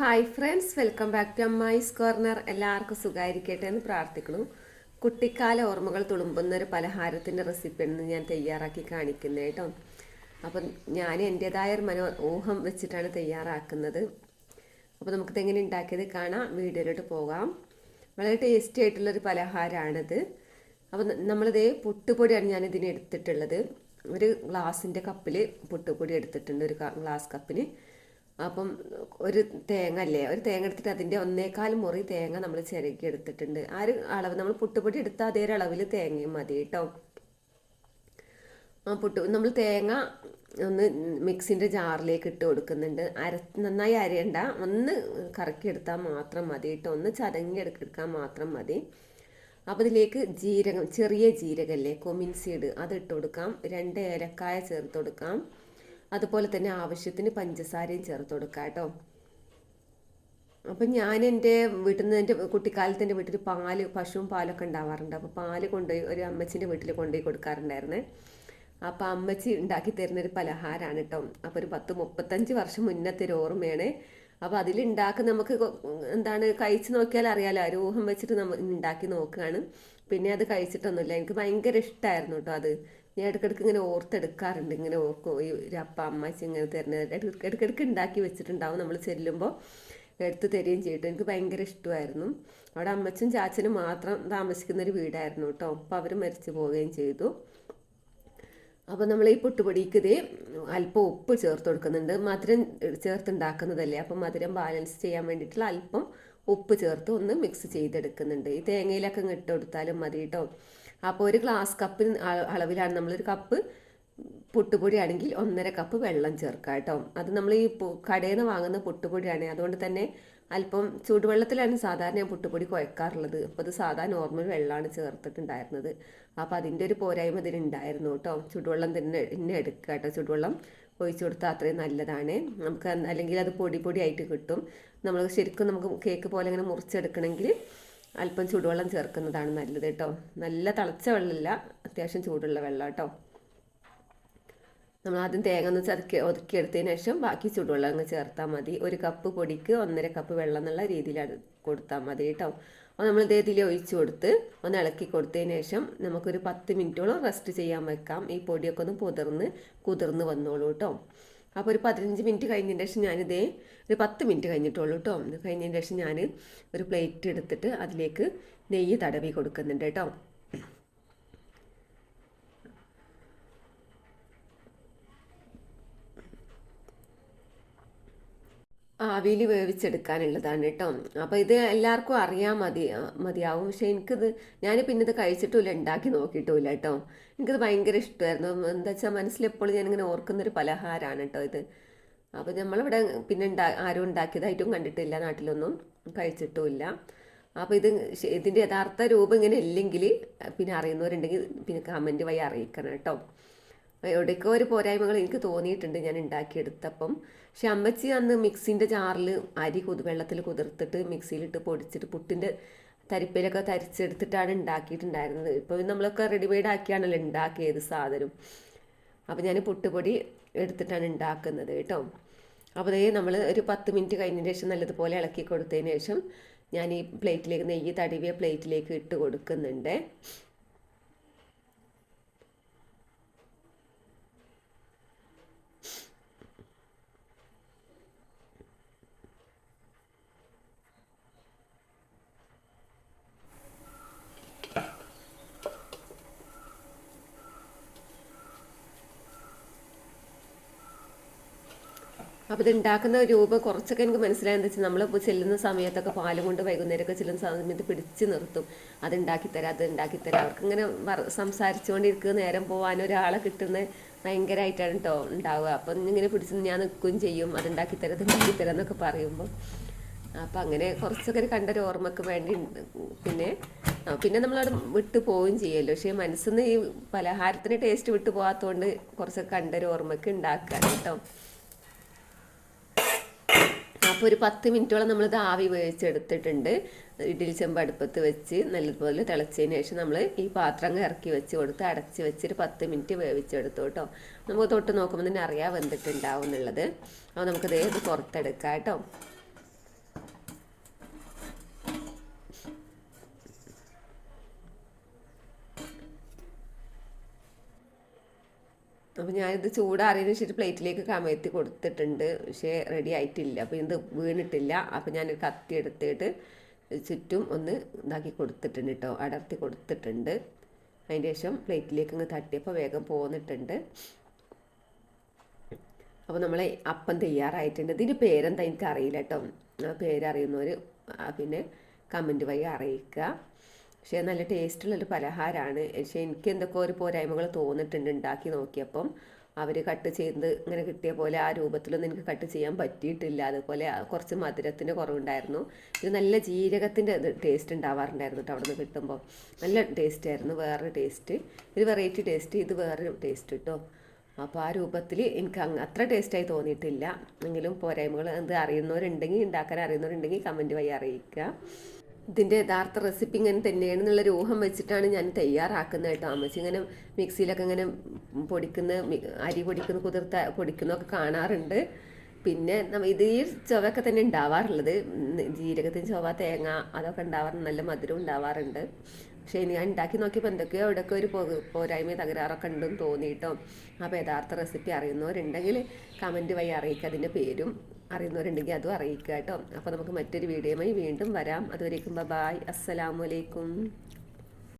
Hi friends welcome back to അമ്മായിസ് corner എല്ലാവർക്കും സുഖമായിരിക്കട്ടെ എന്ന് പ്രാർത്ഥിക്കുന്നു. കുട്ടിക്കാല ഓർമ്മകൾ തുളുമ്പുന്ന ഒരു പലഹാരത്തിന്റെ റെസിപ്പിയാണ് ഞാൻ തയ്യാറാക്കി കാണിക്കുന്നത് കേട്ടോ അപ്പം ഞാൻ എന്റേതായ ഒരു മനോ ഊഹം വെച്ചിട്ടാണ് തയ്യാറാക്കുന്നത്. അപ്പോൾ നമുക്കിത് എങ്ങനെ ഉണ്ടാക്കിയത് കാണാം. വീഡിയോയിലോട്ട് പോകാം. വളരെ ടേസ്റ്റി ആയിട്ടുള്ളൊരു പലഹാരമാണിത് അപ്പം നമ്മളിതേ പുട്ടുപൊടിയാണ് ഞാൻ ഇതിന് എടുത്തിട്ടുള്ളത്. ഒരു ഗ്ലാസിന്റെ കപ്പിൽ പുട്ടുപൊടി എടുത്തിട്ടുണ്ട്. ഒരു ഗ്ലാസ് കപ്പിന് അപ്പം ഒരു തേങ്ങ അല്ലേ ഒരു തേങ്ങ എടുത്തിട്ട് അതിന്റെ ഒന്നേകാൽ മുറി തേങ്ങ നമ്മൾ ചിരകി എടുത്തിട്ടുണ്ട്. ആ ഒരു അളവ് നമ്മൾ പുട്ടുപൊടി എടുത്ത അതേ അളവിൽ തേങ്ങയും മതി കേട്ടോ. ആ പുട്ട് നമ്മൾ തേങ്ങ ഒന്ന് മിക്സിന്റെ ജാറിലേക്ക് ഇട്ട് കൊടുക്കുന്നുണ്ട്. അര നന്നായി അരയണ്ട. ഒന്ന് കറക്കി എടുത്താൽ മാത്രം മതി കേട്ടോ. ഒന്ന് ചതങ്ങി എടുക്കാൻ മാത്രം മതി. അപ്പോൾ ഇതിലേക്ക് ജീരകം ചെറിയ ജീരകല്ലേ? കൊമിൻ സീഡ് അത് ഇട്ട് കൊടുക്കാം. രണ്ട് ഏലക്കായ ചേർത്ത് കൊടുക്കാം. അതുപോലെ തന്നെ ആവശ്യത്തിന് പഞ്ചസാരയും ചേർത്ത് കൊടുക്കാം കേട്ടോ. അപ്പം ഞാൻ എന്റെ വീട്ടിൽ നിന്ന് എന്റെ കുട്ടിക്കാലത്ത് എന്റെ വീട്ടിൽ പാൽ പശുവും പാലൊക്കെ ഉണ്ടാവാറുണ്ട്. അപ്പോൾ പാൽ കൊണ്ടുപോയി ഒരു അമ്മച്ചിന്റെ വീട്ടിൽ കൊണ്ടുപോയി കൊടുക്കാറുണ്ടായിരുന്നേ. അപ്പോൾ അമ്മച്ചി ഉണ്ടാക്കി തരുന്നൊരു പലഹാരമാണ് കേട്ടോ. അപ്പോൾ ഒരു പത്ത് മുപ്പത്തഞ്ച് വർഷം മുന്നത്തെ ഒരു ഓർമ്മയാണ്. അപ്പോൾ അതിലുണ്ടാക്കുന്ന നമുക്ക് എന്താണ് കഴിച്ച് നോക്കിയാൽ അറിയാലോ. രൂഹം വെച്ചിട്ട് നമ്മൾ ഉണ്ടാക്കി നോക്കുകയാണ്. പിന്നെ അത് കഴിച്ചിട്ടൊന്നുമില്ല. എനിക്ക് ഭയങ്കര ഇഷ്ടമായിരുന്നു കേട്ടോ അത്. ഞാൻ ഇടയ്ക്കിടയ്ക്ക് ഇങ്ങനെ ഓർത്തെടുക്കാറുണ്ട്. ഇങ്ങനെ ഓർക്കും ഈ ഒരു അപ്പ അമ്മച്ചി ഇങ്ങനെ തരുന്നത് ഇടയ്ക്കിടയ്ക്ക് ഉണ്ടാക്കി വെച്ചിട്ടുണ്ടാവും നമ്മൾ ചെല്ലുമ്പോൾ. എടുത്ത് തരികയും ചെയ്തിട്ട് എനിക്ക് ഭയങ്കര ഇഷ്ടമായിരുന്നു. അവിടെ അമ്മച്ചും ചാച്ചനും മാത്രം താമസിക്കുന്ന ഒരു വീടായിരുന്നു കേട്ടോ. അപ്പോൾ അവർ മരിച്ചു പോവുകയും ചെയ്തു. അപ്പോൾ നമ്മൾ ഈ പുട്ടുപൊടിക്ക് അല്പം ഉപ്പ് ചേർത്ത് കൊടുക്കുന്നുണ്ട്. മധുരം ചേർത്തുണ്ടാക്കുന്നതല്ലേ? അപ്പം മധുരം ബാലൻസ് ചെയ്യാൻ വേണ്ടിയിട്ടുള്ള അല്പം ഉപ്പ് ചേർത്ത് ഒന്ന് മിക്സ് ചെയ്തെടുക്കുന്നുണ്ട്. ഈ തേങ്ങയിലൊക്കെ ഇട്ട് കൊടുത്താലും മതി കേട്ടോ. അപ്പോൾ ഒരു ഗ്ലാസ് കപ്പിന് അളവിലാണ് നമ്മളൊരു കപ്പ് പുട്ടുപൊടി ആണെങ്കിൽ ഒന്നര കപ്പ് വെള്ളം ചേർക്കുക കേട്ടോ. അത് നമ്മൾ ഈ കടയിൽ നിന്ന് വാങ്ങുന്ന പുട്ടുപൊടിയാണ്. അതുകൊണ്ട് തന്നെ അല്പം ചൂടുവെള്ളത്തിലാണ് സാധാരണ ഞാൻ പുട്ടുപൊടി കുഴക്കാറുള്ളത് അപ്പോൾ അത് സാധാ നോർമൽ വെള്ളമാണ് ചേർത്തിട്ടുണ്ടായിരുന്നത്. അപ്പോൾ അതിന്റെ ഒരു പോരായ്മ ഇതിനുണ്ടായിരുന്നു കേട്ടോ. ചൂടുവെള്ളം തന്നെ തന്നെ എടുക്കുക കേട്ടോ. ചൂടുവെള്ളം ഒഴിച്ചു കൊടുത്താൽ അത്രയും നല്ലതാണ്. നമുക്ക് അല്ലെങ്കിൽ അത് പൊടി പൊടിയായിട്ട് കിട്ടും. നമ്മൾ ശരിക്കും നമുക്ക് കേക്ക് പോലെ ഇങ്ങനെ മുറിച്ചെടുക്കണമെങ്കിൽ അല്പം ചൂടുവെള്ളം ചേർക്കുന്നതാണ് നല്ലത് കേട്ടോ. നല്ല തിളച്ച വെള്ളമില്ല അത്യാവശ്യം ചൂടുള്ള വെള്ളം കേട്ടോ. നമ്മൾ ആദ്യം തേങ്ങ ഒന്ന് ചതുക്കി ഒതുക്കി എടുത്തതിന് ശേഷം ബാക്കി ചൂടുവെള്ളം അങ്ങ് ചേർത്താൽ മതി. ഒരു കപ്പ് പൊടിക്ക് ഒന്നര കപ്പ് വെള്ളം എന്നുള്ള രീതിയിൽ കൊടുത്താൽ മതി കേട്ടോ. അപ്പോൾ നമ്മൾ ഇതേ ഇതിൽ ഒഴിച്ച് കൊടുത്ത് ഒന്ന് ഇളക്കി കൊടുത്തതിന് ശേഷം നമുക്കൊരു പത്ത് മിനിറ്റോളം റെസ്റ്റ് ചെയ്യാൻ വെക്കാം. ഈ പൊടിയൊക്കെ ഒന്ന് പുതിർന്ന് കുതിർന്ന് വന്നോളൂ കേട്ടോ. അപ്പോൾ ഒരു പതിനഞ്ച് മിനിറ്റ് കഴിഞ്ഞതിന് ശേഷം ഞാനിതേ ഒരു പത്ത് മിനിറ്റ് കഴിഞ്ഞിട്ടുള്ളൂ കേട്ടോ കഴിഞ്ഞതിന് ശേഷം ഞാൻ ഒരു പ്ലേറ്റ് എടുത്തിട്ട് അതിലേക്ക് നെയ്യ് തടവി കൊടുക്കുന്നുണ്ട് കേട്ടോ ആവിയിൽ വേവിച്ചെടുക്കാനുള്ളതാണ് കേട്ടോ. അപ്പോൾ ഇത് എല്ലാവർക്കും അറിയാൻ മതി മതിയാവും. പക്ഷെ എനിക്കിത് ഞാൻ പിന്നെ ഇത് കഴിച്ചിട്ടില്ല ഉണ്ടാക്കി നോക്കിയിട്ടില്ല കേട്ടോ. എനിക്കിത് ഭയങ്കര ഇഷ്ടമായിരുന്നു. എന്താ വെച്ചാൽ മനസ്സിലെപ്പോഴും ഞാനിങ്ങനെ ഓർക്കുന്നൊരു പലഹാരമാണ് കേട്ടോ ഇത്. അപ്പോൾ നമ്മളിവിടെ പിന്നെ ഉണ്ടാ ആരും ഉണ്ടാക്കിയതായിട്ടും കണ്ടിട്ടില്ല നാട്ടിലൊന്നും കഴിച്ചിട്ടുമില്ല. അപ്പോൾ ഇത് ഇതിന്റെ യഥാർത്ഥ രൂപം ഇങ്ങനെ ഇല്ലെങ്കിൽ പിന്നെ അറിയുന്നവരുണ്ടെങ്കിൽ പിന്നെ കമന്റ് വഴി അറിയിക്കണം കേട്ടോ. എവിടേക്കോ ഒരു പോരായ്മകൾ എനിക്ക് തോന്നിയിട്ടുണ്ട് ഞാൻ ഉണ്ടാക്കിയെടുത്തപ്പം. പക്ഷെ അമ്മച്ചി അന്ന് മിക്സിന്റെ ജാറിൽ അരി കൊതു വെള്ളത്തിൽ കുതിർത്തിട്ട് മിക്സിയിലിട്ട് പൊടിച്ചിട്ട് പുട്ടിന്റെ തരിപ്പയിലൊക്കെ തരിച്ചെടുത്തിട്ടാണ് ഉണ്ടാക്കിയിട്ടുണ്ടായിരുന്നത്. ഇപ്പോൾ നമ്മളൊക്കെ റെഡിമെയ്ഡ് ആക്കിയാണല്ലോ ഉണ്ടാക്കിയത് സാധനം. അപ്പോൾ ഞാൻ പുട്ടുപൊടി എടുത്തിട്ടാണ് ഉണ്ടാക്കുന്നത് കേട്ടോ. അപ്പോൾ അതേ നമ്മൾ ഒരു പത്ത് മിനിറ്റ് കഴിഞ്ഞതിന് ശേഷം നല്ലതുപോലെ ഇളക്കി കൊടുത്തതിന് ശേഷം ഞാൻ ഈ പ്ലേറ്റിലേക്ക് നെയ്യ് തടിവിയ പ്ലേറ്റിലേക്ക് ഇട്ട് കൊടുക്കുന്നുണ്ട്. അപ്പോൾ ഇത് ഉണ്ടാക്കുന്ന രൂപ കുറച്ചൊക്കെ എനിക്ക് മനസ്സിലായെന്ന് വെച്ചാൽ നമ്മൾ ചെല്ലുന്ന സമയത്തൊക്കെ പാലും കൊണ്ട് വൈകുന്നേരമൊക്കെ ചെല്ലുന്ന സമയത്ത് പിടിച്ച് നിർത്തും. അത് ഉണ്ടാക്കിത്തരാം അത് ഉണ്ടാക്കിത്തരാം അവർക്ക് ഇങ്ങനെ സംസാരിച്ചുകൊണ്ടിരിക്കുക നേരം പോകാൻ ഒരാളെ കിട്ടുന്ന ഭയങ്കരമായിട്ടാണ് കേട്ടോ ഉണ്ടാവുക അപ്പം ഇങ്ങനെ പിടിച്ച് ഞാൻ നിൽക്കുകയും ചെയ്യും. അത് ഉണ്ടാക്കിത്തരാം അത് എന്നൊക്കെ പറയുമ്പോൾ അപ്പം അങ്ങനെ കുറച്ചൊക്കെ കണ്ടൊരു ഓർമ്മക്ക് വേണ്ടി പിന്നെ പിന്നെ നമ്മളവിടെ വിട്ടു പോവുകയും ചെയ്യുമല്ലോ പക്ഷേ മനസ്സിൽ നിന്ന് ഈ പലഹാരത്തിന് ടേസ്റ്റ് വിട്ടു പോകാത്തതുകൊണ്ട് കുറച്ചൊക്കെ കണ്ടൊരു ഓർമ്മക്ക് ഉണ്ടാക്കാൻ കേട്ടോ അപ്പോൾ ഒരു പത്ത് മിനിറ്റോളം നമ്മളിത് ആവി വേവിച്ചെടുത്തിട്ടുണ്ട്. ഇഡ്ഡലി ചെമ്പ് അടുപ്പത്ത് വെച്ച് നല്ലതുപോലെ തിളച്ചതിന് ശേഷം നമ്മൾ ഈ പാത്രം ഇറക്കി വെച്ച് കൊടുത്ത് അടച്ച് വെച്ച് ഒരു പത്ത് മിനിറ്റ് വേവിച്ചെടുത്തു കേട്ടോ. നമുക്ക് തൊട്ട് നോക്കുമ്പോൾ തന്നെ അറിയാൻ വെന്തിട്ടുണ്ടാവും എന്നുള്ളത്. അപ്പോൾ നമുക്കിത് പുറത്തെടുക്കാം കേട്ടോ. അപ്പോൾ ഞാനിത് ചൂടാറിയതിന് ശേഷം പ്ലേറ്റിലേക്ക് കമഴ്ത്തി കൊടുത്തിട്ടുണ്ട്. പക്ഷേ റെഡി ആയിട്ടില്ല. അപ്പോൾ ഇത് വീണിട്ടില്ല. അപ്പോൾ ഞാൻ കത്തി എടുത്തിട്ട് ചുറ്റും ഒന്ന് ഇതാക്കി കൊടുത്തിട്ടുണ്ട് കേട്ടോ അടർത്തി കൊടുത്തിട്ടുണ്ട്. അതിന്റെ ശേഷം പ്ലേറ്റിലേക്ക് ഇങ്ങ് തട്ടിയപ്പോൾ വേഗം പോന്നിട്ടുണ്ട്. അപ്പോൾ നമ്മളെ അപ്പം തയ്യാറായിട്ടുണ്ട്. ഇതിന്റെ പേരെന്താ എനിക്ക് അറിയില്ല കേട്ടോ പേരറിയുന്നവർ പിന്നെ കമന്റ് വഴി അറിയിക്കുക. പക്ഷേ നല്ല ടേസ്റ്റുള്ളൊരു പലഹാരമാണ് പക്ഷേ എനിക്ക് എന്തൊക്കെ ഒരു പോരായ്മകൾ തോന്നിയിട്ടുണ്ട് ഉണ്ടാക്കി നോക്കിയപ്പം. അവർ കട്ട് ചെയ്ത് ഇങ്ങനെ കിട്ടിയ പോലെ ആ രൂപത്തിലൊന്നും എനിക്ക് കട്ട് ചെയ്യാൻ പറ്റിയിട്ടില്ല. അതുപോലെ കുറച്ച് മധുരത്തിന്റെ കുറവുണ്ടായിരുന്നു. ഇത് നല്ല ജീരകത്തിന്റെ ടേസ്റ്റ് ഉണ്ടാവാറുണ്ടായിരുന്നു കേട്ടോ അവിടെ നിന്ന് കിട്ടുമ്പോൾ നല്ല ടേസ്റ്റ് ആയിരുന്നു വേറൊരു ടേസ്റ്റ്. ഒരു വെറൈറ്റി ടേസ്റ്റ് ഇത് വേറൊരു ടേസ്റ്റ് കേട്ടോ. അപ്പോൾ ആ രൂപത്തിൽ എനിക്ക് അങ്ങ് അത്ര ടേസ്റ്റായി തോന്നിയിട്ടില്ല. എങ്കിലും പോരായ്മകൾ എന്ത് അറിയുന്നവരുണ്ടെങ്കിൽ ഉണ്ടാക്കാൻ അറിയുന്നവരുണ്ടെങ്കിൽ കമന്റ് വഴി അറിയിക്കുക. ഇതിന്റെ യഥാർത്ഥ റെസിപ്പി ഇങ്ങനെ തന്നെയാണെന്നുള്ള രൂഹം വെച്ചിട്ടാണ് ഞാൻ തയ്യാറാക്കുന്നത് കേട്ടോ. അമ്മച്ചി ഇങ്ങനെ മിക്സിയിലൊക്കെ ഇങ്ങനെ പൊടിക്കുന്ന അരി പൊടിക്കുന്ന കുതിർത്ത പൊടിക്കുന്നൊക്കെ കാണാറുണ്ട്. പിന്നെ ഇത് ഈ ചുവയൊക്കെ തന്നെ ഉണ്ടാവാറുള്ളത്. ജീരകത്തിന് ചുവ തേങ്ങ അതൊക്കെ ഉണ്ടാവാറുണ്ട്. നല്ല മധുരം ഉണ്ടാവാറുണ്ട്. പക്ഷേ ഞാൻ ഉണ്ടാക്കി നോക്കിയപ്പോൾ എന്തൊക്കെയോ അവിടെയൊക്കെ ഒരു പോരായ്മ തകരാറൊക്കെ ഉണ്ടെന്ന് തോന്നിയിട്ടോ. അപ്പോൾ യഥാർത്ഥ റെസിപ്പി അറിയുന്നവരുണ്ടെങ്കിൽ കമന്റ് വഴി അറിയിക്കുക അതിന്റെ പേരും അറിയുന്നവരുണ്ടെങ്കിൽ അതും അറിയിക്കുക കേട്ടോ. അപ്പോൾ നമുക്ക് മറ്റൊരു വീഡിയോയുമായി വീണ്ടും വരാം. അതുവരേക്കും ബൈ അസ്സലാമലൈക്കും